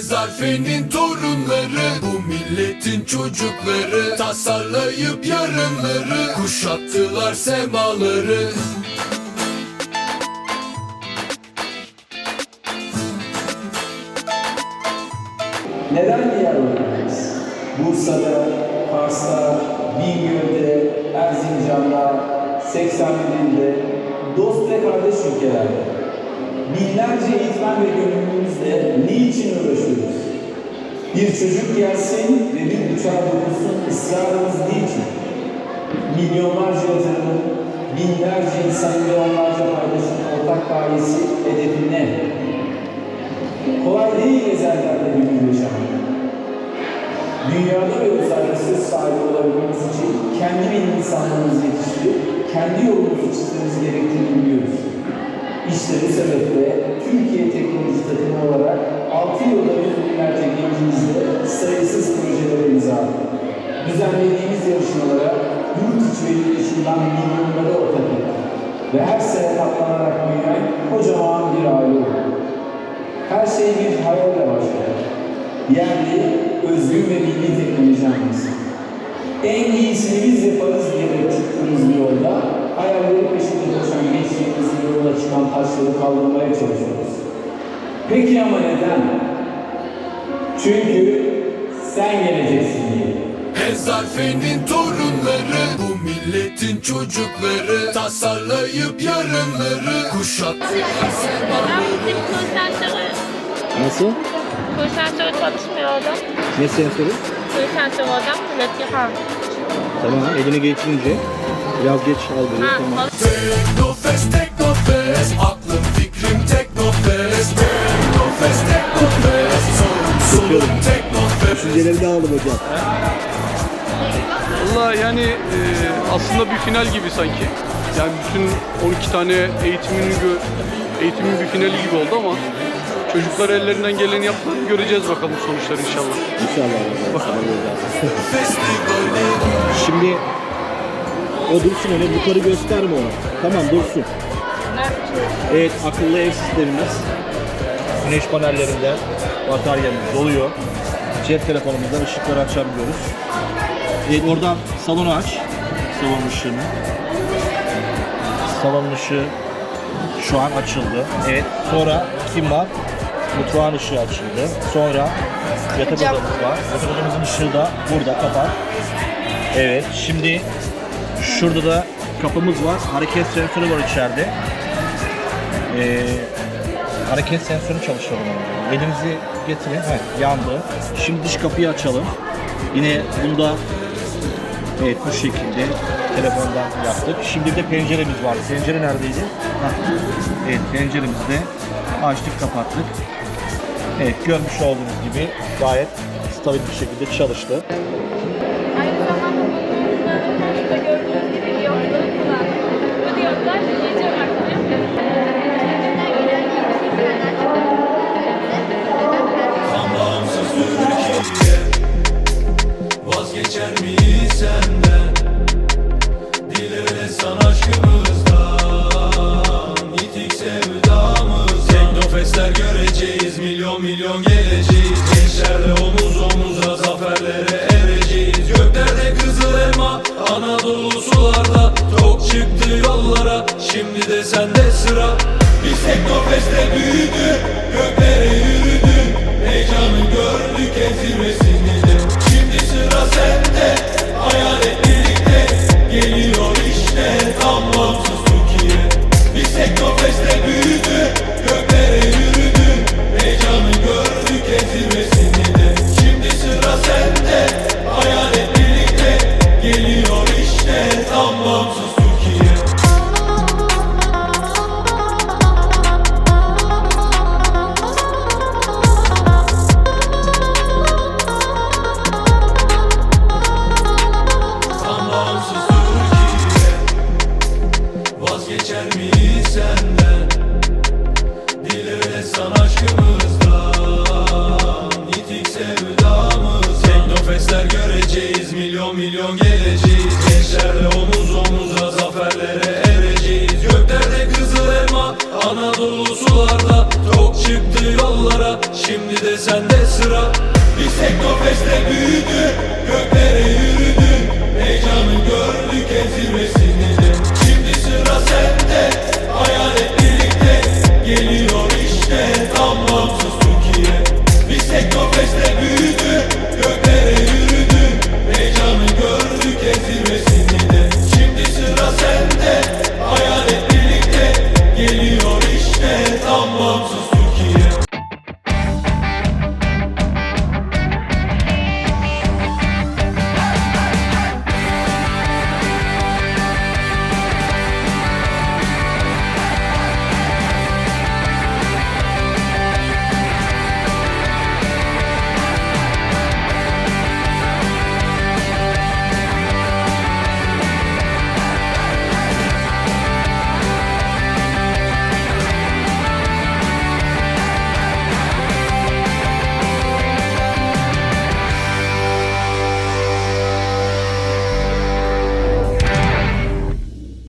Zarfe'nin torunları Bu milletin çocukları Tasarlayıp yarınları Kuşattılar semaları Neden Diyarbakır'dayız? Bursa'da, Kars'ta, Bingöl'de, Erzincan'da, 81'de, dost ve kardeş ülkelerde. Binlerce eğitmen ve gönüllümüzle niçin uğraşıyoruz? Bir çocuk gelsin ve bir uçağa dokunsun ısrarımız niçin? Milyonlarca yatırımın, binlerce insanın ve onlarca paydaşın ortak gayesi, hedefi ne? Kolay değil ezellerde bir gün yaşamak. Dünyada ve uzayda söz sahibi olabilmemiz için kendi insanlarımızı yetiştirip kendi yolumuzu çizmemiz gerektiğini biliyoruz. İşte bu sebeple Türkiye Teknoloji Takımı olarak 6 yılda yüz binlerce gencimizle sayısız projelere imza. Düzenlediğimiz yarışmalara yurt içi ve yurt dışından milyonlara ortak ettik. Ve her sene katlanarak büyüyen kocaman bir aile olduk. Her şey bir hayalle başlar. Yerli, özgün ve milli teknoloji. En iyisini biz yaparız diyerek çıktığımız bir yolda hayalleri peşinde koşan gençliğimizin yoluna çıkan taşları kaldırmaya çalışıyoruz. Peki ama neden? Çünkü sen geleceksin diye. Zarfe'nin torunları Bu milletin çocukları Tasarlayıp yarınları Kuşattılar konsantre, Nasıl? konsantre çalışmıyor adam. Ne sensörü? Konsantre adam millet ha. Tamam elini geçirince biraz geç algılıyor Ha, tamam. Teknofest, Teknofest Aklım fikrim Teknofest Teknofest, Teknofest Sorun sorun Teknofest Düşünceleri de aldım hocam. Valla yani e, aslında bir final gibi sanki. Yani bütün 12 tane eğitimin eğitimin bir finali gibi oldu ama çocuklar ellerinden geleni yaptı. Göreceğiz bakalım sonuçları inşallah. İnşallah. Bakalım. Şimdi o dursun öyle yukarı gösterme onu. Tamam dursun. Evet akıllı ev sistemimiz. Güneş panellerinde bataryamız doluyor. Cep telefonumuzdan ışıkları açabiliyoruz. Evet oradan salonu aç. Salon ışığını. Salon ışığı şu an açıldı. Evet. Sonra kim var? Mutfağın ışığı açıldı. Sonra yatak odamız var. Yatak odamızın ışığı da burada kapat. Evet. Şimdi şurada da kapımız var. Hareket sensörü var içeride. Ee, hareket sensörü çalışıyor bunun. Elinizi getirin. Heh, yandı. Şimdi dış kapıyı açalım. Yine bunda evet bu şekilde telefondan yaptık. Şimdi de penceremiz var. Pencere neredeydi? Heh. Evet penceremizi de açtık kapattık. Evet görmüş olduğunuz gibi gayet stabil bir şekilde çalıştı. Anadolu sularda Tok çıktı yollara. Şimdi de sende sıra. Biz Teknofest'te büyüdük Göklere yürüdük. Heyecanı gördük en beni senden göreceğiz milyon milyon geleceğiz. Gençlerle omuz omuz